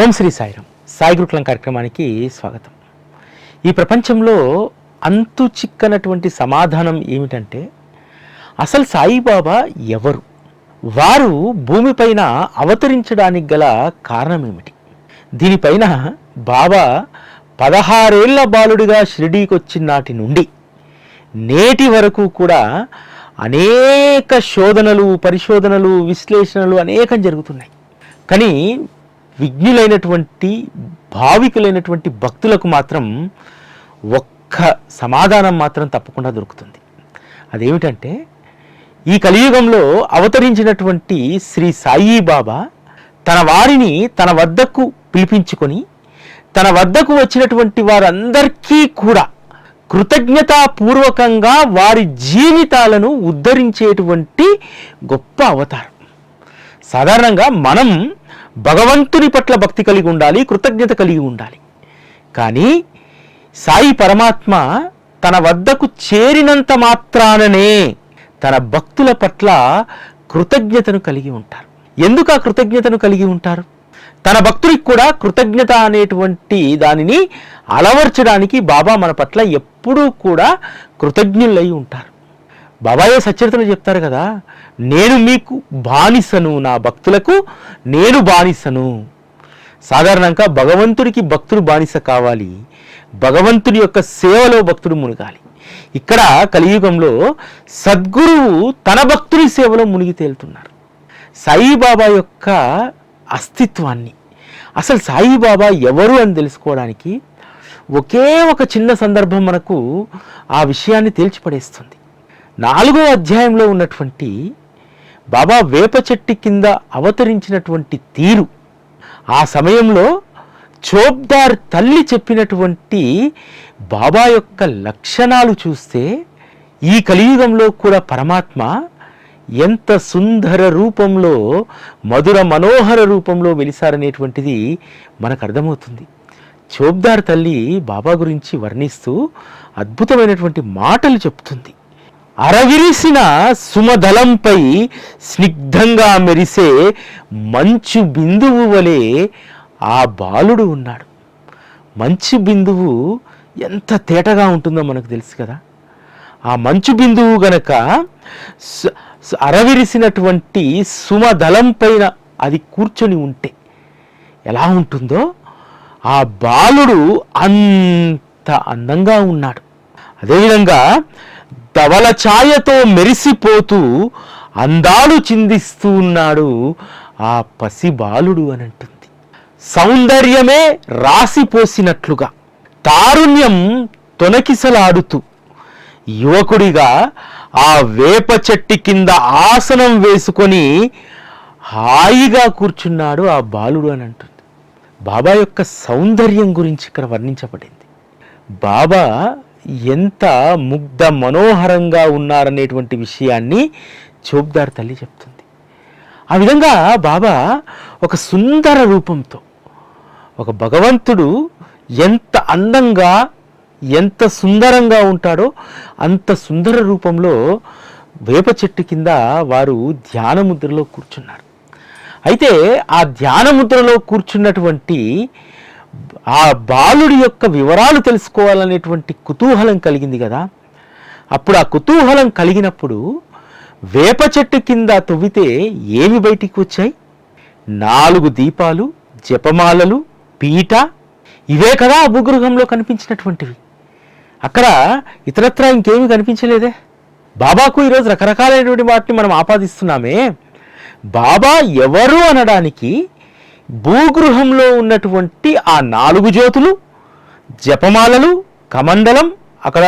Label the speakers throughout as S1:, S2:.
S1: ఓం శ్రీ సాయిరామ్. సాయి గురుకులం కార్యక్రమానికి స్వాగతం. ఈ ప్రపంచంలో అంతు చిక్కనటువంటి సమాధానం ఏమిటంటే అసలు సాయిబాబా ఎవరు? వారు భూమిపైన అవతరించడానికి గల కారణం ఏమిటి? దీనిపైన బాబా పదహారేళ్ళ బాలుడిగా షిరిడీకి వచ్చిన నాటి నుండి నేటి వరకు కూడా అనేక శోధనలు పరిశోధనలు విశ్లేషణలు అనేకం జరుగుతున్నాయి. కానీ విజ్ఞులైనటువంటి భావికులైనటువంటి భక్తులకు మాత్రం ఒక్క సమాధానం మాత్రం తప్పకుండా దొరుకుతుంది. అదేమిటంటే ఈ కలియుగంలో అవతరించినటువంటి శ్రీ సాయి బాబా తన వారిని తన వద్దకు పిలిపించుకొని తన వద్దకు వచ్చినటువంటి వారందరికీ కూడా కృతజ్ఞతాపూర్వకంగా వారి జీవితాలను ఉద్ధరించేటువంటి గొప్ప అవతారం. సాధారణంగా మనం భగవంతుని పట్ల భక్తి కలిగి ఉండాలి కృతజ్ఞత కలిగి ఉండాలి. కానీ సాయి పరమాత్మ తన వద్దకు చేరినంత మాత్రాననే తన భక్తుల పట్ల కృతజ్ఞతను కలిగి ఉంటారు. ఎందుకు ఆ కృతజ్ఞతను కలిగి ఉంటారు? తన భక్తుడికి కూడా కృతజ్ఞత అనేటువంటి దానిని అలవర్చడానికి బాబా మన పట్ల ఎప్పుడూ కూడా కృతజ్ఞులై ఉంటారు. బాబాయే సచరితలు చెప్తారు కదా నేను మీకు బానిసను నా భక్తులకు నేను బానిసను. సాధారణంగా భగవంతుడికి భక్తుడు బానిస కావాలి భగవంతుడి యొక్క సేవలో భక్తుడు మునగాలి. ఇక్కడ కలియుగంలో సద్గురువు తన భక్తుడి సేవలో మునిగి తేలుతున్నారు. సాయిబాబా యొక్క అస్తిత్వాన్ని. అసలు సాయిబాబా ఎవరు అని తెలుసుకోవడానికి ఒకే ఒక చిన్న సందర్భం మనకు ఆ విషయాన్ని తేల్చిపడేస్తుంది. నాలుగో అధ్యాయంలో ఉన్నటువంటి బాబా వేప చెట్టు కింద అవతరించినటువంటి తీరు. ఆ సమయంలో చోబ్దార్ తల్లి చెప్పినటువంటి బాబా యొక్క లక్షణాలు చూస్తే ఈ కలియుగంలో కూడా పరమాత్మ ఎంత సుందర రూపంలో మధుర మనోహర రూపంలో వెలిసారనేటువంటిది మనకు అర్థమవుతుంది. చోబ్దార్ తల్లి బాబా గురించి వర్ణిస్తూ అద్భుతమైనటువంటి మాటలు చెప్తుంది. అరవిరిసిన సుమదలంపై స్నిగ్ధంగా మెరిసే మంచు బిందువు వలె ఆ బాలుడు ఉన్నాడు. మంచు బిందువు ఎంత తేటగా ఉంటుందో మనకు తెలుసు కదా. ఆ మంచు బిందువు గనక అరవిరిసినటువంటి సుమదళం పైన అది కూర్చొని ఉంటే ఎలా ఉంటుందో ఆ బాలుడు అంత అందంగా ఉన్నాడు. అదేవిధంగా ధవల ఛాయతో మెరిసిపోతూ అందాలు చిందిస్తూ ఉన్నాడు ఆ పసి బాలుడు అని అంటుంది సౌందర్యమే రాసిపోసినట్లుగా తారుణ్యం తొనకిసలాడుతూ యువకుడిగా ఆ వేప చెట్టు కింద ఆసనం వేసుకొని హాయిగా కూర్చున్నాడు ఆ బాలుడు అని అంటుంది బాబా యొక్క సౌందర్యం గురించి ఇక్కడ వర్ణించబడింది. బాబా ఎంత ముగ్ధ మనోహరంగా ఉన్నారనేటువంటి విషయాన్ని చోబ్దార్ తల్లి చెప్తుంది. ఆ విధంగా బాబా ఒక సుందర రూపంతో ఒక భగవంతుడు ఎంత అందంగా ఎంత సుందరంగా ఉంటాడో అంత సుందర రూపంలో వేప చెట్టు కింద వారు ధ్యాన ముద్రలో కూర్చున్నారు. అయితే ఆ ధ్యాన ముద్రలో కూర్చున్నటువంటి ఆ బాలుడి యొక్క వివరాలు తెలుసుకోవాలనేటువంటి కుతూహలం కలిగింది కదా. అప్పుడు ఆ కుతూహలం కలిగినప్పుడు వేప చెట్టు కింద తవ్వితే ఏమి బయటికి వచ్చాయి? నాలుగు దీపాలు జపమాలలు పీట ఇవే కదా ఆ భూగృహంలో కనిపించినటువంటివి. అక్కడ ఇతరత్ర ఇంకేమీ కనిపించలేదే. బాబాకు ఈరోజు రకరకాలైనటువంటి వాటిని మనం ఆపాదిస్తున్నామే. బాబా ఎవరు అనడానికి భూగృహంలో ఉన్నటువంటి ఆ నాలుగు జ్యోతులు జపమాలలు కమండలం అక్కడ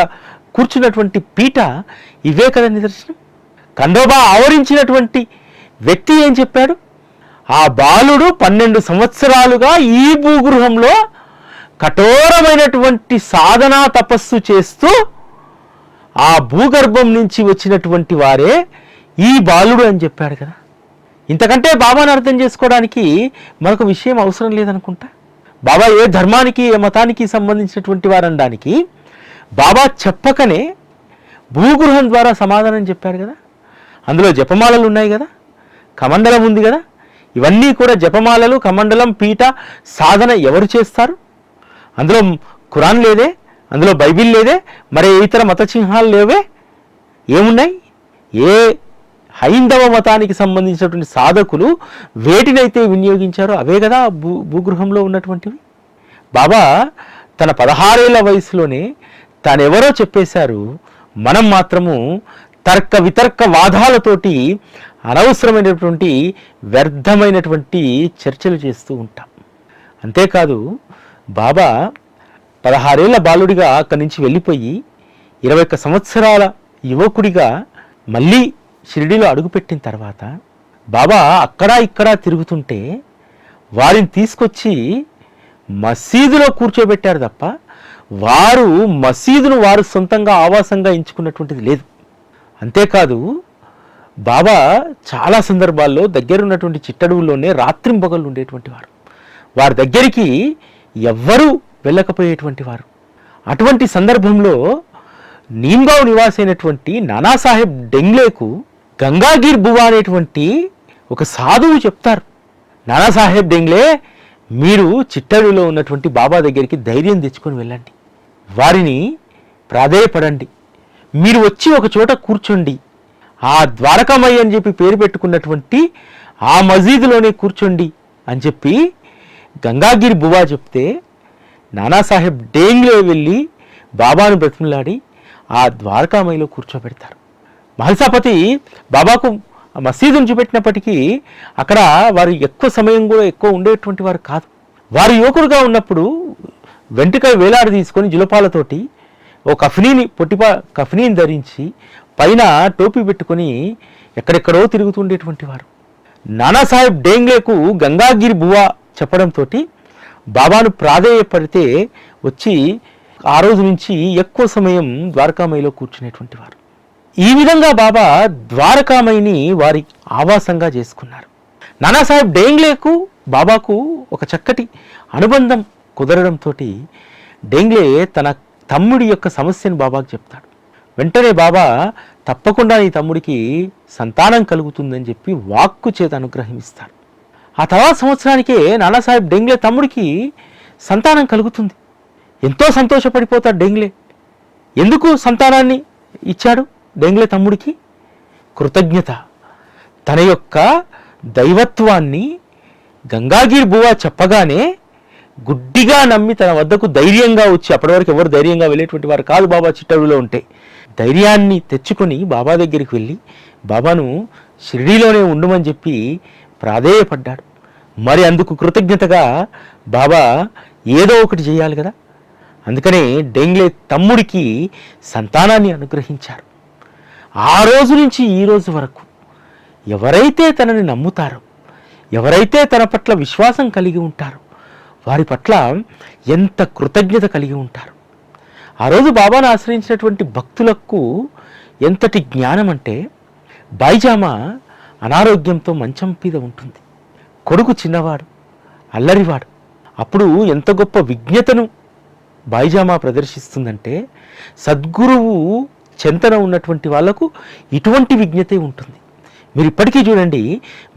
S1: కూర్చున్నటువంటి పీట ఇవే కదా నిదర్శనం కండోబా ఆవరించినటువంటి వ్యక్తి ఏం చెప్పాడు? ఆ బాలుడు పన్నెండు సంవత్సరాలుగా ఈ భూగృహంలో కఠోరమైనటువంటి సాధనా తపస్సు చేస్తూ ఆ భూగర్భం నుంచి వచ్చినటువంటి వారే ఈ బాలుడు అని చెప్పాడు కదా. ఇంతకంటే బాబాను అర్థం చేసుకోవడానికి మరొక విషయం అవసరం లేదనుకుంటా? బాబా ఏ ధర్మానికి ఏ మతానికి సంబంధించినటువంటి వారనడానికి బాబా చెప్పకనే భూగృహం ద్వారా సమాధానం చెప్పారు కదా? అందులో జపమాలలు ఉన్నాయి కదా? కమండలం ఉంది కదా? ఇవన్నీ కూడా జపమాలలు కమండలం పీట సాధన ఎవరు చేస్తారు? అందులో ఖురాన్ లేదే? అందులో బైబిల్ లేదే? మరి ఇతర మత చిహ్నాలు లేవే? ఏమున్నాయి? ఏ హైందవ మతానికి సంబంధించినటువంటి సాధకులు వేటినైతే వినియోగించారో అవే కదా భూ భూగృహంలో ఉన్నటువంటివి? బాబా తన పదహారేళ్ళ వయసులోనే తానెవరో చెప్పేశారు మనం మాత్రము తర్క వితర్క వాదాలతోటి అనవసరమైనటువంటి వ్యర్థమైనటువంటి చర్చలు చేస్తూ ఉంటాం. అంతేకాదు బాబా పదహారేళ్ళ బాలుడిగా అక్కడి నుంచి వెళ్ళిపోయి ఇరవై ఒక్క సంవత్సరాల యువకుడిగా మళ్ళీ షిరిడిలో అడుగుపెట్టిన తర్వాత బాబా అక్కడా ఇక్కడా తిరుగుతుంటే వారిని తీసుకొచ్చి మసీదులో కూర్చోబెట్టారు తప్ప వారు మసీదును వారు సొంతంగా ఆవాసంగా ఎంచుకున్నటువంటిది లేదు. అంతేకాదు బాబా చాలా సందర్భాల్లో దగ్గరున్నటువంటి చిట్టడువుల్లోనే రాత్రింబగళ్ళు ఉండేటువంటి వారు. వారి దగ్గరికి ఎవ్వరూ వెళ్ళకపోయేటువంటి వారు. అటువంటి సందర్భంలో నీమ్గావ్ నివాసైనటువంటి నానాసాహెబ్ డెంగ్లేకు గంగాగిర్ బువా అనేటువంటి ఒక సాధువు చెప్తారు. నానాసాహెబ్ డెంగ్లే మీరు చిట్టడిలో ఉన్నటువంటి బాబా దగ్గరికి ధైర్యం తెచ్చుకొని వెళ్ళండి. వారిని ప్రాధేయపడండి. మీరు వచ్చి ఒక చోట కూర్చోండి. ఆ ద్వారకామయ్య అని చెప్పి పేరు పెట్టుకున్నటువంటి ఆ మసీదులోనే కూర్చోండి అని చెప్పి గంగాగిరి బువా చెప్తే నానాసాహెబ్ డేంగ్లే వెళ్ళి బాబాను బ్రతిమలాడి ఆ ద్వారకామయ్యలో కూర్చోబెడతారు. మహల్సాపతి బాబాకు మసీదు మసీదును చూపెట్టినప్పటికీ అక్కడ వారు ఎక్కువ సమయం కూడా ఎక్కువ ఉండేటువంటి వారు కాదు. వారు యువకుడుగా ఉన్నప్పుడు వెంట్రుక వేలాడి తీసుకొని జులపాలతోటి ఓ కఫనీని పొట్టిపా కఫనీని ధరించి పైన టోపీ పెట్టుకొని ఎక్కడెక్కడో తిరుగుతుండేటువంటి వారు. నానాసాహెబ్ డేంగ్లేకు గంగాగిరి బువా చెప్పడంతో బాబాను ప్రాధేయపడితే వచ్చి ఆ రోజు నుంచి ఎక్కువ సమయం ద్వారకామయిలో కూర్చునేటువంటి వారు. ఈ విధంగా బాబా ద్వారకామయిని వారి ఆవాసంగా చేసుకున్నారు. నానాసాహెబ్ డేంగ్లేకు బాబాకు ఒక చక్కటి అనుబంధం కుదరడంతో డేంగ్లే తన తమ్ముడి యొక్క సమస్యను బాబాకు చెప్తాడు. వెంటనే బాబా తప్పకుండా నీ తమ్ముడికి సంతానం కలుగుతుందని చెప్పి వాక్కు చేత అనుగ్రహిస్తాడు. ఆ తర్వాత సంవత్సరానికే నానాసాహెబ్ డెంగ్లే తమ్ముడికి సంతానం కలుగుతుంది. ఎంతో సంతోషపడిపోతాడు డెంగ్లే. ఎందుకు సంతానాన్ని ఇచ్చాడు? డెంగ్లే తమ్ముడికి? కృతజ్ఞత. తన యొక్క దైవత్వాన్ని గంగాగిరి బువా చెప్పగానే గుడ్డిగా నమ్మి తన వద్దకు ధైర్యంగా వచ్చి అప్పటి వరకు ఎవరు ధైర్యంగా వెళ్ళేటువంటి వారు కాదు బాబా చిట్టడులో ఉంటే. ధైర్యాన్ని తెచ్చుకొని బాబా దగ్గరికి వెళ్ళి బాబాను షిరిడీలోనే ఉండమని చెప్పి ప్రాధేయపడ్డాడు. మరి అందుకు కృతజ్ఞతగా బాబా ఏదో ఒకటి చేయాలి కదా? అందుకనే డెంగ్లే తమ్ముడికి సంతానాన్ని అనుగ్రహించారు. ఆ రోజు నుంచి ఈ రోజు వరకు ఎవరైతే తనని నమ్ముతారో ఎవరైతే తన పట్ల విశ్వాసం కలిగి ఉంటారో వారి పట్ల ఎంత కృతజ్ఞత కలిగి ఉంటారు ఆ రోజు బాబాను ఆశ్రయించినటువంటి భక్తులకు ఎంతటి జ్ఞానం అంటే బైజామా అనారోగ్యంతో మంచం మీద ఉంటుంది. కొడుకు చిన్నవాడు అల్లరివాడు. అప్పుడు ఎంత గొప్ప విజ్ఞతను బైజామా ప్రదర్శిస్తుందంటే సద్గురువు చెంతన ఉన్నటువంటి వాళ్ళకు ఇటువంటి విజ్ఞతే ఉంటుంది. మీరు ఇప్పటికీ చూడండి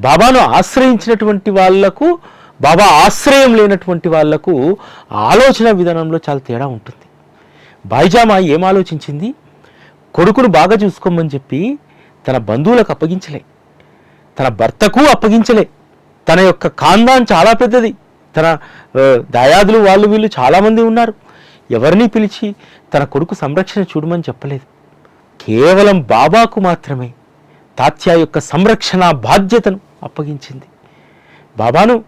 S1: బాబాను ఆశ్రయించినటువంటి వాళ్ళకు బాబా ఆశ్రయం లేనటువంటి వాళ్ళకు ఆలోచన విధానంలో చాలా తేడా ఉంటుంది. బాయిజామా ఏం ఆలోచించింది? కొడుకును బాగా చూసుకోమని చెప్పి తన బంధువులకు అప్పగించలే. తన భర్తకు అప్పగించలే. తన యొక్క ఖాందాన్ చాలా పెద్దది. తన దాయాదులు వాళ్ళు వీళ్ళు చాలామంది ఉన్నారు. ఎవరిని పిలిచి తన కొడుకు సంరక్షణ చూడమని చెప్పలేదు. కేవలం బాబాకు మాత్రమే తాత్యా యొక్క సంరక్షణ బాధ్యతను అప్పగించింది. బాబాను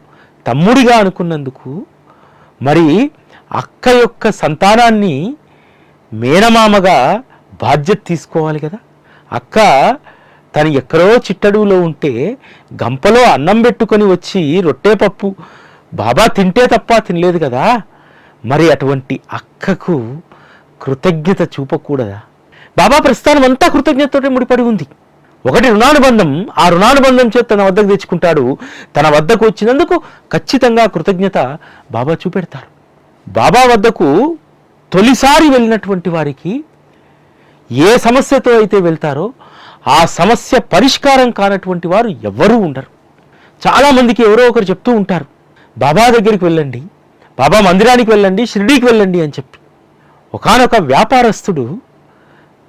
S1: తమ్ముడిగా అనుకున్నందుకు మరి అక్క యొక్క సంతానాన్ని మేనమామగా బాధ్యత తీసుకోవాలి కదా. అక్క తను ఎక్కడో చిట్టడుగులో ఉంటే గంపలో అన్నం పెట్టుకొని వచ్చి రొట్టె పప్పు బాబా తింటే తప్ప తినలేదు కదా. మరి అటువంటి అక్కకు కృతజ్ఞత చూపకూడదా? బాబా ప్రస్థానం అంతా కృతజ్ఞతతో ముడిపడి ఉంది. ఒకటి రుణానుబంధం ఆ రుణానుబంధం చేత తన వద్దకు తెచ్చుకుంటాడు. తన వద్దకు వచ్చినందుకు ఖచ్చితంగా కృతజ్ఞత బాబా చూపెడతారు. బాబా వద్దకు తొలిసారి వెళ్ళినటువంటి వారికి ఏ సమస్యతో అయితే వెళ్తారో ఆ సమస్య పరిష్కారం కానటువంటి వారు ఎవ్వరూ ఉండరు. చాలామందికి ఎవరో ఒకరు చెప్తూ ఉంటారు బాబా దగ్గరికి వెళ్ళండి బాబా మందిరానికి వెళ్ళండి షిరిడీకి వెళ్ళండి అని చెప్పి. ఒకానొక వ్యాపారస్తుడు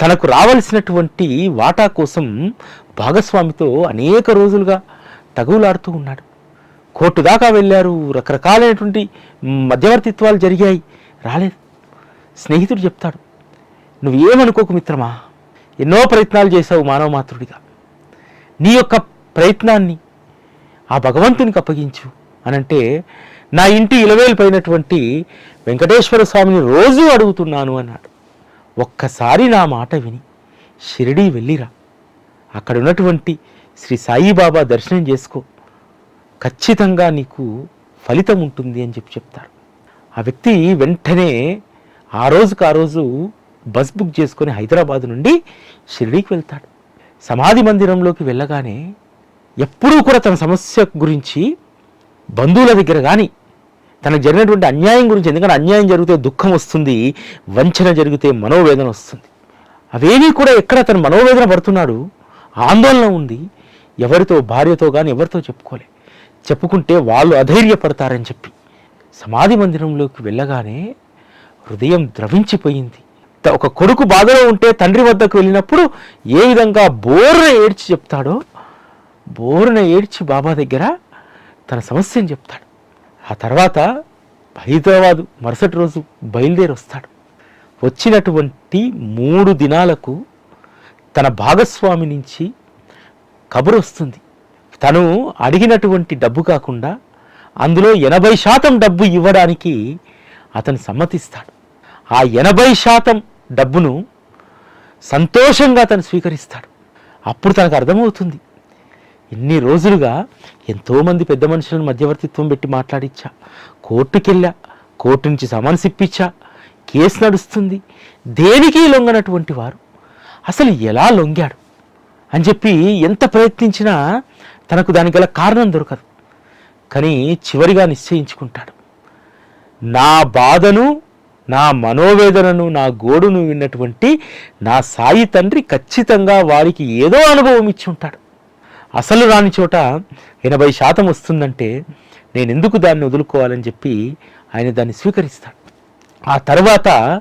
S1: తనకు రావలసినటువంటి వాటా కోసం భాగస్వామితో అనేక రోజులుగా తగువులాడుతూ ఉన్నాడు. కోర్టు దాకా వెళ్ళారు. రకరకాలైనటువంటి మధ్యవర్తిత్వాలు జరిగాయి. రాలేదు. స్నేహితుడు చెప్తాడు నువ్వు ఏమనుకోకు మిత్రమా? ఎన్నో ప్రయత్నాలు చేశావు మానవ మాతృడిగా. నీ యొక్క ప్రయత్నాన్ని ఆ భగవంతునికి అప్పగించు అనంటే నా ఇంటి ఇలవేలు పైనటువంటి వెంకటేశ్వర స్వామిని రోజూ అడుగుతున్నాను అన్నాడు. ఒక్కసారి నా మాట విని షిరిడీ వెళ్ళిరా. అక్కడ ఉన్నటువంటి శ్రీ సాయిబాబా దర్శనం చేసుకో. ఖచ్చితంగా నీకు ఫలితం ఉంటుంది అని చెప్పి చెప్తారు. ఆ వ్యక్తి వెంటనే ఆ రోజుకు ఆ రోజు బస్ బుక్ చేసుకొని హైదరాబాద్ నుండి షిరిడీకి వెళ్తాడు. సమాధి మందిరంలోకి వెళ్ళగానే ఎప్పుడూ కూడా తన సమస్య గురించి బంధువుల దగ్గర కానీ తనకు జరిగినటువంటి అన్యాయం గురించి ఎందుకంటే అన్యాయం జరిగితే దుఃఖం వస్తుంది వంచన జరిగితే మనోవేదన వస్తుంది. అవేమీ కూడా ఎక్కడ తన మనోవేదన పడుతున్నాడు ఆందోళన ఉంది ఎవరితో భార్యతో కానీ ఎవరితో చెప్పుకోలే. చెప్పుకుంటే వాళ్ళు అధైర్యపడతారని చెప్పి సమాధి మందిరంలోకి వెళ్ళగానే హృదయం ద్రవించిపోయింది. ఒక కొడుకు బాధలో ఉంటే తండ్రి వద్దకు వెళ్ళినప్పుడు ఏ విధంగా బోరున ఏడ్చి చెప్తాడో బోరున ఏడ్చి బాబా దగ్గర తన సమస్యను చెప్తాడు. ఆ తర్వాత హైదరాబాదు మరుసటి రోజు బయలుదేరి వస్తాడు. వచ్చినటువంటి మూడు దినాలకు తన భాగస్వామి నుంచి కబురు వస్తుంది. తను అడిగినటువంటి డబ్బు కాకుండా అందులో ఎనభై శాతం డబ్బు ఇవ్వడానికి అతను సమ్మతిస్తాడు. ఆ ఎనభై శాతం డబ్బును సంతోషంగా అతను స్వీకరిస్తాడు. అప్పుడు తనకు అర్థమవుతుంది. ఇన్ని రోజులుగా ఎంతోమంది పెద్ద మనుషులను మధ్యవర్తిత్వం పెట్టి మాట్లాడిచ్చా. కోర్టుకెళ్ళా కోర్టు నుంచి సమన్స్ ఇప్పించా. కేసు నడుస్తుంది. దేనికి లొంగనటువంటి వారు? అసలు ఎలా లొంగాడు? అని చెప్పి ఎంత ప్రయత్నించినా తనకు దానికి గల కారణం దొరకదు. కానీ చివరిగా నిశ్చయించుకుంటాడు. నా బాధను నా మనోవేదనను నా గోడును విన్నటువంటి నా సాయి తండ్రి ఖచ్చితంగా వారికి ఏదో అనుభవం ఇచ్చి ఉంటాడు. అసలు రాని చోట ఎనభై శాతం వస్తుందంటే నేను ఎందుకు దాన్ని వదులుకోవాలని చెప్పి ఆయన దాన్ని స్వీకరిస్తాడు. ఆ తర్వాత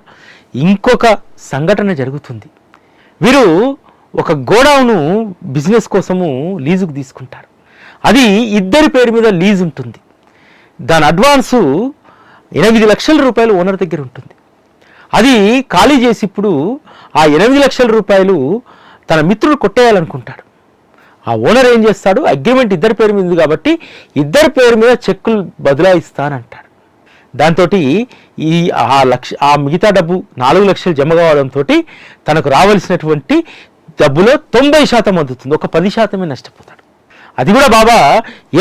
S1: ఇంకొక సంఘటన జరుగుతుంది. వీరు ఒక గోడౌను బిజినెస్ కోసము లీజుకు తీసుకుంటారు. అది ఇద్దరి పేరు మీద లీజ్ ఉంటుంది. దాని అడ్వాన్సు ఎనిమిది లక్షల రూపాయలు ఓనర్ దగ్గర ఉంటుంది. అది ఖాళీ చేసి ఇప్పుడు ఆ ఎనిమిది లక్షల రూపాయలు తన మిత్రుడు కొట్టేయాలనుకుంటాడు. ఆ ఓనర్ ఏం చేస్తాడు? అగ్రిమెంట్ ఇద్దరి పేరు మీద ఉంది కాబట్టి ఇద్దరి పేరు మీద చెక్కులు బదులాయిస్తానంటాడు. దాంతో ఈ ఆ లక్ష ఆ మిగతా డబ్బు నాలుగు లక్షలు జమ కావడంతో తనకు రావాల్సినటువంటి డబ్బులో తొంభై శాతం అందుతుంది. ఒక పది శాతమే నష్టపోతాడు. అది కూడా బాబా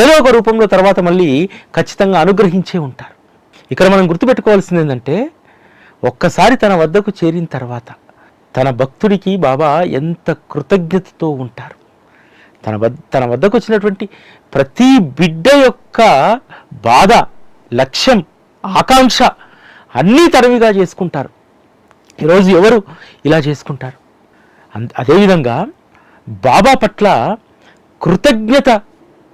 S1: ఏదో ఒక రూపంలో తర్వాత మళ్ళీ ఖచ్చితంగా అనుగ్రహించే ఉంటారు. ఇక్కడ మనం గుర్తుపెట్టుకోవాల్సింది ఏంటంటే ఒక్కసారి తన వద్దకు చేరిన తర్వాత తన భక్తుడికి బాబా ఎంత కృతజ్ఞతతో ఉంటారు. తన వద్ద తన వద్దకు వచ్చినటువంటి ప్రతి బిడ్డ యొక్క బాధ లక్ష్యం ఆకాంక్ష అన్నీ తరవిగా చేసుకుంటారు. ఈరోజు ఎవరు ఇలా చేసుకుంటారు? అన్- అదేవిధంగా బాబా పట్ల కృతజ్ఞత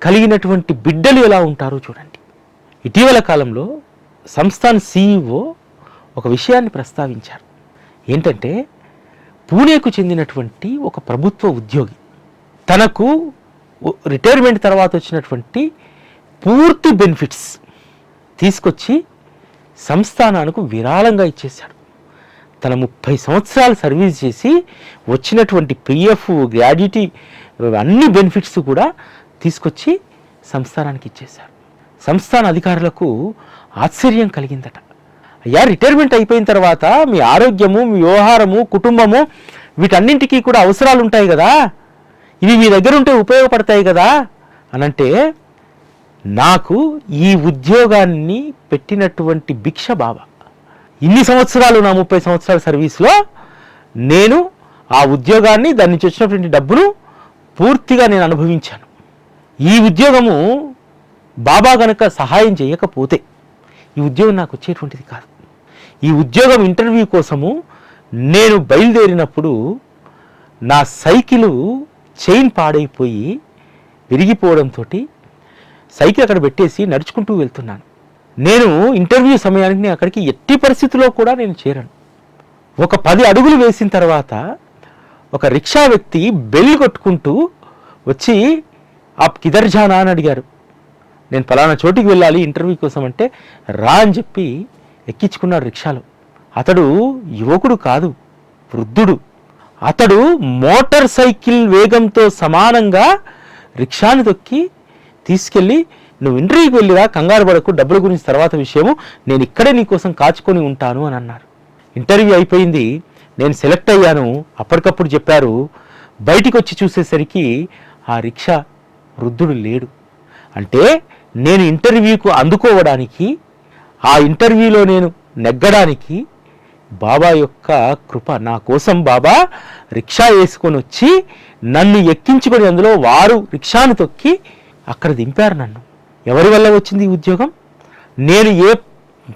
S1: కలిగినటువంటి బిడ్డలు ఎలా ఉంటారో చూడండి. ఇటీవల కాలంలో సంస్థాన్ సీఈఓ ఒక విషయాన్ని ప్రస్తావించారు. ఏంటంటే పూణేకు చెందినటువంటి ఒక ప్రభుత్వ ఉద్యోగి తనకు రిటైర్మెంట్ తర్వాత వచ్చినటువంటి పూర్తి బెనిఫిట్స్ తీసుకొచ్చి సంస్థానానికి విరాళంగా ఇచ్చేశాడు. తన ముప్పై సంవత్సరాలు సర్వీస్ చేసి వచ్చినటువంటి పిఎఫ్ గ్రాడ్యుటీ అన్ని బెనిఫిట్స్ కూడా తీసుకొచ్చి సంస్థానానికి ఇచ్చేశారు సంస్థాన అధికారులకు ఆశ్చర్యం కలిగిందట. అయ్యా రిటైర్మెంట్ అయిపోయిన తర్వాత మీ ఆరోగ్యము మీ వ్యవహారము కుటుంబము వీటన్నింటికీ కూడా అవసరాలు ఉంటాయి కదా. ఇవి మీ దగ్గర ఉంటే ఉపయోగపడతాయి కదా అనంటే నాకు ఈ ఉద్యోగాన్ని పెట్టినటువంటి భిక్ష బాబా ఇన్ని సంవత్సరాలు నా ముప్పై సంవత్సరాల సర్వీస్లో నేను ఆ ఉద్యోగాన్ని దాని నుంచి వచ్చినటువంటి డబ్బును పూర్తిగా నేను అనుభవించాను. ఈ ఉద్యోగము బాబా గనక సహాయం చేయకపోతే ఈ ఉద్యోగం నాకు వచ్చేటువంటిది కాదు. ఈ ఉద్యోగం ఇంటర్వ్యూ కోసము నేను బయలుదేరినప్పుడు నా సైకిలు చైన్ పాడైపోయి విరిగిపోవడంతో సైకిల్ అక్కడ పెట్టేసి నడుచుకుంటూ వెళ్తున్నాను. నేను ఇంటర్వ్యూ సమయానికి నేను అక్కడికి ఎట్టి పరిస్థితుల్లో కూడా నేను చేరాను. ఒక పది అడుగులు వేసిన తర్వాత ఒక రిక్షా వ్యక్తి బెల్ కొట్టుకుంటూ వచ్చి ఆ కిదర్ జానా అని అడిగారు. నేను పలానా చోటికి వెళ్ళాలి ఇంటర్వ్యూ కోసం అంటే రా అని చెప్పి ఎక్కించుకున్నాడు రిక్షాలో. అతడు యువకుడు కాదు వృద్ధుడు. అతడు మోటార్ సైకిల్ వేగంతో సమానంగా రిక్షాను తొక్కి తీసుకెళ్ళి నువ్వు ఇంటర్వ్యూకి వెళ్ళిరా కంగారు పడకు డబ్బుల గురించి తర్వాత విషయము నేను ఇక్కడే నీకోసం కాచుకొని ఉంటాను అని అన్నారు. ఇంటర్వ్యూ అయిపోయింది. నేను సెలెక్ట్ అయ్యాను. అప్పటికప్పుడు చెప్పారు బయటికి వచ్చి చూసేసరికి ఆ రిక్షా వృద్ధుడు లేడు. అంటే నేను ఇంటర్వ్యూకు అందుకోవడానికి ఆ ఇంటర్వ్యూలో నేను నెగ్గడానికి బాబా యొక్క కృప నా కోసం బాబా రిక్షా వేసుకొని వచ్చి నన్ను ఎక్కించుకొని అందులో వారు రిక్షాను తొక్కి అక్కడ దింపారు నన్ను. ఎవరి వల్ల వచ్చింది ఈ ఉద్యోగం? నేను ఏ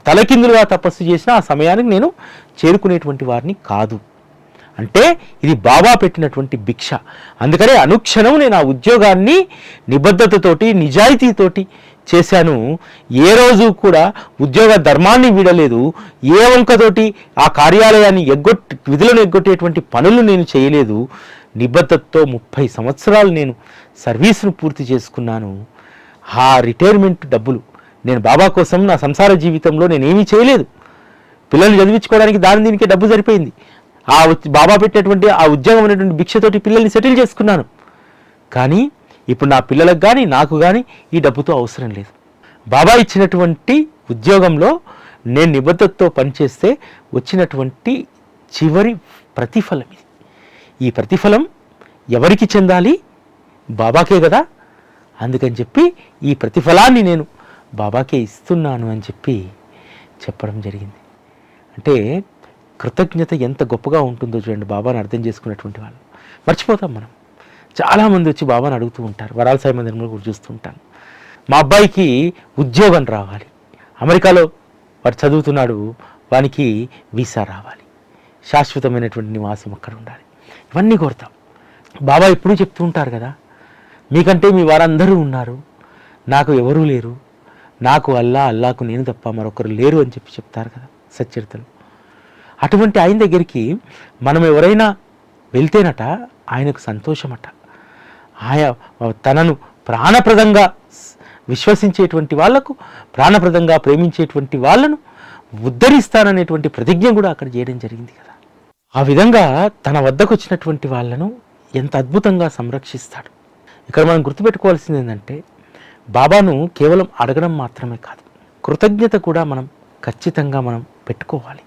S1: తలకిందులుగా తపస్సు చేసినా ఆ సమయానికి నేను చేరుకునేటువంటి వారిని కాదు. అంటే ఇది బాబా పెట్టినటువంటి భిక్ష. అందుకనే అనుక్షణం నేను ఆ ఉద్యోగాన్ని నిబద్ధతతోటి నిజాయితీతోటి చేశాను ఏ రోజు కూడా ఉద్యోగ ధర్మాన్ని వీడలేదు ఏ వంకతోటి ఆ కార్యాలయాన్ని ఎగ్గొట్టి విధులను ఎగ్గొట్టేటువంటి పనులు నేను చేయలేదు నిబద్ధతతో ముప్పై సంవత్సరాలు నేను సర్వీస్ను పూర్తి చేసుకున్నాను. ఆ రిటైర్మెంట్ డబ్బులు నేను బాబా కోసం నా సంసార జీవితంలో నేనేమీ చేయలేదు. పిల్లల్ని చదివించుకోవడానికి దాని దీనికి డబ్బు సరిపోయింది. ఆ బాబా పెట్టినటువంటి ఆ ఉద్యోగం అనేటువంటి భిక్షతోటి పిల్లల్ని సెటిల్ చేసుకున్నాను. కానీ ఇప్పుడు నా పిల్లలకు కానీ నాకు కానీ ఈ డబ్బుతో అవసరం లేదు. బాబా ఇచ్చినటువంటి ఉద్యోగంలో నేను నిబద్ధతతో పనిచేస్తే వచ్చినటువంటి చివరి ప్రతిఫలం ఇది. ఈ ప్రతిఫలం ఎవరికి చెందాలి? బాబాకే కదా. అందుకని చెప్పి ఈ ప్రతిఫలాన్ని నేను బాబాకే ఇస్తున్నాను అని చెప్పి చెప్పడం జరిగింది. అంటే కృతజ్ఞత ఎంత గొప్పగా ఉంటుందో చూడండి బాబాని అర్థం చేసుకున్నటువంటి వాళ్ళు. మర్చిపోతాం మనం. చాలామంది వచ్చి బాబాని అడుగుతూ ఉంటారు. వరాల సాయి మందిరంలో కూడా చూస్తుంటాను మా అబ్బాయికి ఉద్యోగం రావాలి. అమెరికాలో వాడు చదువుతున్నాడు. వానికి వీసా రావాలి. శాశ్వతమైనటువంటి నివాసం అక్కడ ఉండాలి. ఇవన్నీ కోరుతాం. బాబా ఎప్పుడూ చెప్తూ ఉంటారు కదా మీకంటే మీ వారందరూ ఉన్నారు. నాకు ఎవరూ లేరు. నాకు అల్లా అల్లాకు నేను తప్ప మరొకరు లేరు అని చెప్పి చెప్తారు కదా సచ్చరితలు. అటువంటి ఆయన దగ్గరికి మనం ఎవరైనా వెళ్తేనట ఆయనకు సంతోషమట. ఆయా తనను ప్రాణప్రదంగా విశ్వసించేటువంటి వాళ్ళకు ప్రాణప్రదంగా ప్రేమించేటువంటి వాళ్ళను ఉద్ధరిస్తాననేటువంటి ప్రతిజ్ఞ కూడా అక్కడ చేయడం జరిగింది కదా. ఆ విధంగా తన వద్దకు వచ్చినటువంటి వాళ్ళను ఎంత అద్భుతంగా సంరక్షిస్తాడు. ఇక్కడ మనం గుర్తుపెట్టుకోవాల్సింది ఏంటంటే బాబాను కేవలం అడగడం మాత్రమే కాదు కృతజ్ఞత కూడా మనం ఖచ్చితంగా మనం పెట్టుకోవాలి.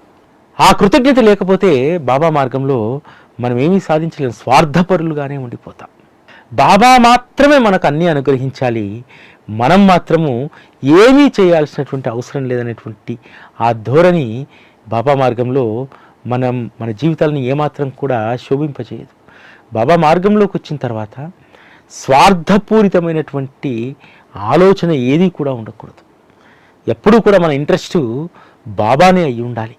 S1: ఆ కృతజ్ఞత లేకపోతే బాబా మార్గంలో మనం ఏమీ సాధించలేము స్వార్థపరులుగానే ఉండిపోతాం. బాబా మాత్రమే మనకు అన్నీ అనుగ్రహించాలి. మనం మాత్రము ఏమీ చేయాల్సినటువంటి అవసరం లేదనేటువంటి ఆ ధోరణి బాబా మార్గంలో మనం మన జీవితాలను ఏమాత్రం కూడా శోభింపచేయదు బాబా మార్గంలోకి వచ్చిన తర్వాత స్వార్థపూరితమైనటువంటి ఆలోచన ఏది కూడా ఉండకూడదు. ఎప్పుడూ కూడా మన ఇంట్రెస్ట్ బాబానే అయి ఉండాలి.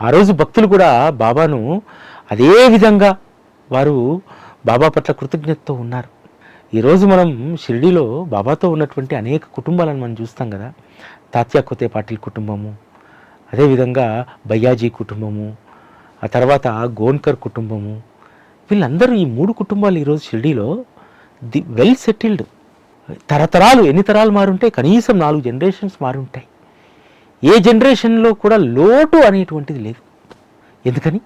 S1: ఆ రోజు భక్తులు కూడా బాబాను అదే విధంగా వారు బాబా పట్ల కృతజ్ఞతతో ఉన్నారు. ఈరోజు మనం షిరిడీలో బాబాతో ఉన్నటువంటి అనేక కుటుంబాలను మనం చూస్తాం కదా. తాత్యా కొతే పాటిల్ కుటుంబము అదేవిధంగా బయ్యాజీ కుటుంబము ఆ తర్వాత గోన్కర్ కుటుంబము. వీళ్ళందరూ ఈ మూడు కుటుంబాలు ఈరోజు షిరిడీలో ది వెల్ సెటిల్డ్. తరతరాలు ఎన్ని తరాలు మారుంటాయి కనీసం నాలుగు జనరేషన్స్ మారుంటాయి. ఏ జనరేషన్లో కూడా లోటు అనేటువంటిది లేదు. ఎందుకని?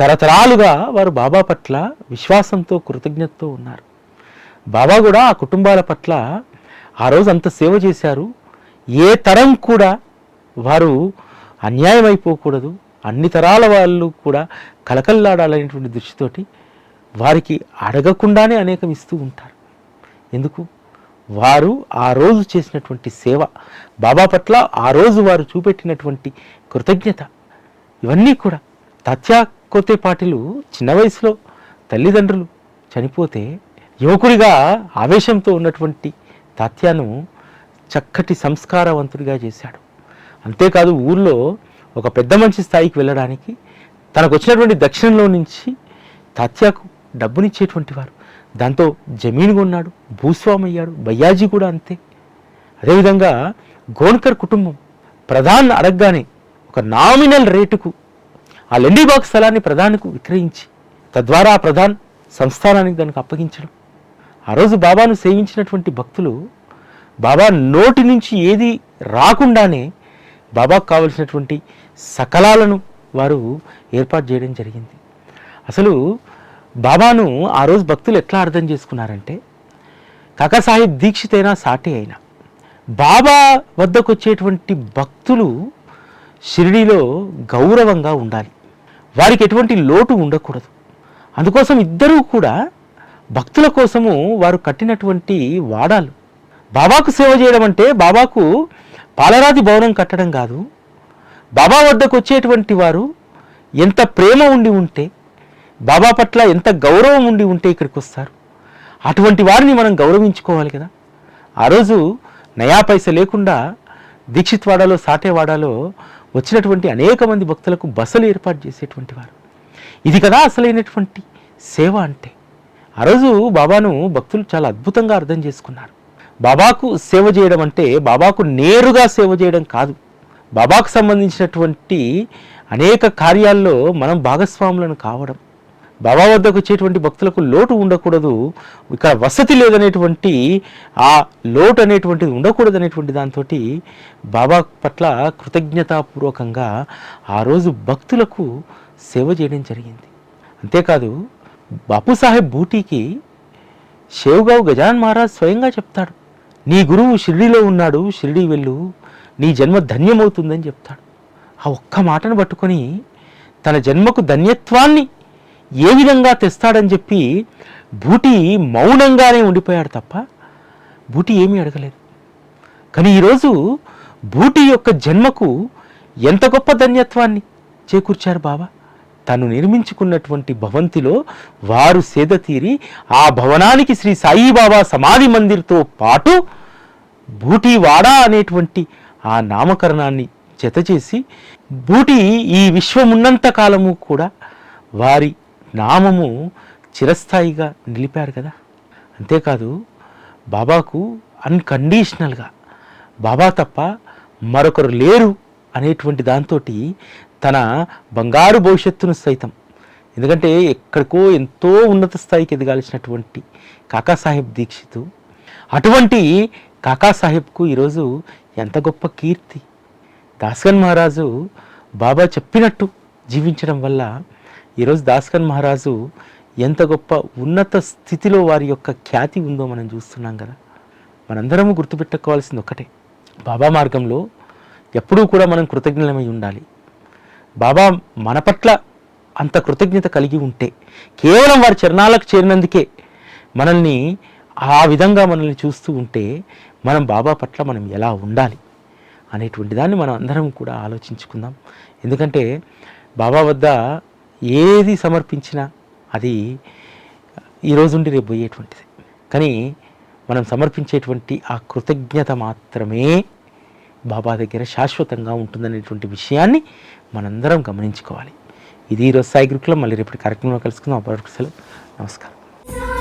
S1: తరతరాలుగా వారు బాబా పట్ల విశ్వాసంతో కృతజ్ఞతతో ఉన్నారు. బాబా కూడా ఆ కుటుంబాల పట్ల ఆ రోజు అంత సేవ చేశారు. ఏ తరం కూడా వారు అన్యాయం అయిపోకూడదు. అన్ని తరాల వాళ్ళు కూడా కలకల్లాడాలనేటువంటి దృష్టితోటి వారికి అడగకుండానే అనేకం ఇస్తూ ఉంటారు. ఎందుకు? వారు ఆ రోజు చేసినటువంటి సేవ బాబా పట్ల ఆ రోజు వారు చూపెట్టినటువంటి కృతజ్ఞత ఇవన్నీ కూడా తత్యా కొత్త పాటిలు చిన్న వయసులో తల్లిదండ్రులు చనిపోతే యువకుడిగా ఆవేశంతో ఉన్నటువంటి తాత్యాను చక్కటి సంస్కారవంతుడిగా చేశాడు. అంతేకాదు ఊళ్ళో ఒక పెద్ద మనిషి స్థాయికి వెళ్ళడానికి తనకు వచ్చినటువంటి దక్షిణంలో నుంచి తాత్యాకు డబ్బునిచ్చేటువంటి వారు. దాంతో జమీను కొన్నాడు భూస్వామి అయ్యాడు బయ్యాజీ కూడా అంతే. అదేవిధంగా గోన్కర్ కుటుంబం ప్రధాన్ అడగగానే ఒక నామినల్ రేటుకు ఆ లెండీబాగ్ బాక్స్ స్థలాన్ని ప్రధానికి విక్రయించి తద్వారా ఆ ప్రధాన్ సంస్థానానికి దానికి అప్పగించడం. ఆ రోజు బాబాను సేవించినటువంటి భక్తులు బాబా నోటి నుంచి ఏది రాకుండానే బాబాకు కావలసినటువంటి సకలాలను వారు ఏర్పాటు చేయడం జరిగింది. అసలు బాబాను ఆ రోజు భక్తులు ఎట్లా అర్థం చేసుకున్నారంటే కాకాసాహెబ్ దీక్షితైనా సాటి అయినా? బాబా వద్దకు వచ్చేటువంటి భక్తులు షిరిడీలో గౌరవంగా ఉండాలి. వారికి ఎటువంటి లోటు ఉండకూడదు. అందుకోసం ఇద్దరూ కూడా భక్తుల కోసము వారు కట్టినటువంటి వాడాలు. బాబాకు సేవ చేయడం అంటే బాబాకు పాలరాతి భవనం కట్టడం కాదు. బాబా వద్దకు వచ్చేటువంటి వారు ఎంత ప్రేమ ఉండి ఉంటే బాబా పట్ల ఎంత గౌరవం ఉండి ఉంటే ఇక్కడికి వస్తారు. అటువంటి వారిని మనం గౌరవించుకోవాలి కదా. ఆ రోజు నయా పైస లేకుండా దీక్షిత్ వాడాలో సాటేవాడాలో వచ్చినటువంటి అనేక మంది భక్తులకు బసలు ఏర్పాటు చేసేటువంటి వారు. ఇది కదా అసలైనటువంటి సేవ అంటే. ఆ రోజు బాబాను భక్తులు చాలా అద్భుతంగా అర్థం చేసుకున్నారు. బాబాకు సేవ చేయడం అంటే బాబాకు నేరుగా సేవ చేయడం కాదు. బాబాకు సంబంధించినటువంటి అనేక కార్యాల్లో మనం భాగస్వాములను కావడం బాబా వద్దకు వచ్చేటువంటి భక్తులకు లోటు ఉండకూడదు ఇక్కడ వసతి లేదనేటువంటి ఆ లోటు అనేటువంటిది ఉండకూడదు అనేటువంటి దాంతో బాబా పట్ల కృతజ్ఞతాపూర్వకంగా ఆ రోజు భక్తులకు సేవ చేయడం జరిగింది. అంతేకాదు బాపు సాహెబ్ బూటీకి షేవ్గావ్ గజాన్ మహారాజ్ స్వయంగా చెప్తాడు నీ గురువు షిరిడీలో ఉన్నాడు షిరిడీ వెళ్ళు నీ జన్మ ధన్యమవుతుందని చెప్తాడు. ఆ ఒక్క మాటను పట్టుకొని తన జన్మకు ధన్యత్వాన్ని ఏ విధంగా తెస్తాడని చెప్పి బూటి మౌనంగానే ఉండిపోయాడు తప్ప బూటి ఏమీ అడగలేదు. కానీ ఈరోజు బూటి యొక్క జన్మకు ఎంత గొప్ప ధన్యత్వాన్ని చేకూర్చారు బాబా తను నిర్మించుకున్నటువంటి భవంతిలో వారు సేద తీరి ఆ భవనానికి శ్రీ సాయిబాబా సమాధి మందిర్తో పాటు బూటివాడ అనేటువంటి ఆ నామకరణాన్ని జతచేసి బూటి ఈ విశ్వమున్నంత కాలము కూడా వారి నామము చిరస్థాయిగా నిలిపారు కదా. అంతేకాదు బాబాకు అన్కండిషనల్గా బాబా తప్ప మరొకరు లేరు అనేటువంటి దాంతో తన బంగారు భవిష్యత్తును సైతం ఎందుకంటే ఎక్కడికో ఎంతో ఉన్నత స్థాయికి ఎదగాల్సినటువంటి కాకాసాహెబ్ దీక్షితు అటువంటి కాకాసాహెబ్కు ఈరోజు ఎంత గొప్ప కీర్తి. దాస్గన్ మహారాజు బాబా చెప్పినట్టు జీవించడం వల్ల ఈరోజు దాస్కన్ మహారాజు ఎంత గొప్ప ఉన్నత స్థితిలో వారి యొక్క ఖ్యాతి ఉందో మనం చూస్తున్నాం కదా. మనందరము గుర్తుపెట్టుకోవాల్సింది ఒకటే బాబా మార్గంలో ఎప్పుడూ కూడా మనం కృతజ్ఞమై ఉండాలి. బాబా మన పట్ల అంత కృతజ్ఞత కలిగి ఉంటే కేవలం వారి చరణాలకు చేరినందుకే మనల్ని ఆ విధంగా మనల్ని చూస్తూ ఉంటే మనం బాబా పట్ల మనం ఎలా ఉండాలి అనేటువంటి దాన్ని మనం అందరం కూడా ఆలోచించుకుందాం. ఎందుకంటే బాబా వద్ద ఏది సమర్పించినా అది ఈరోజుండి రేపు పోయేటువంటిది. కానీ మనం సమర్పించేటువంటి ఆ కృతజ్ఞత మాత్రమే బాబా దగ్గర శాశ్వతంగా ఉంటుందనేటువంటి విషయాన్ని మనందరం గమనించుకోవాలి. ఇది ఈరోజు సాయి గురుకులం. మళ్ళీ రేపటి కార్యక్రమంలో కలుసుకుందాం. అప్పటికి సెలవు. నమస్కారం.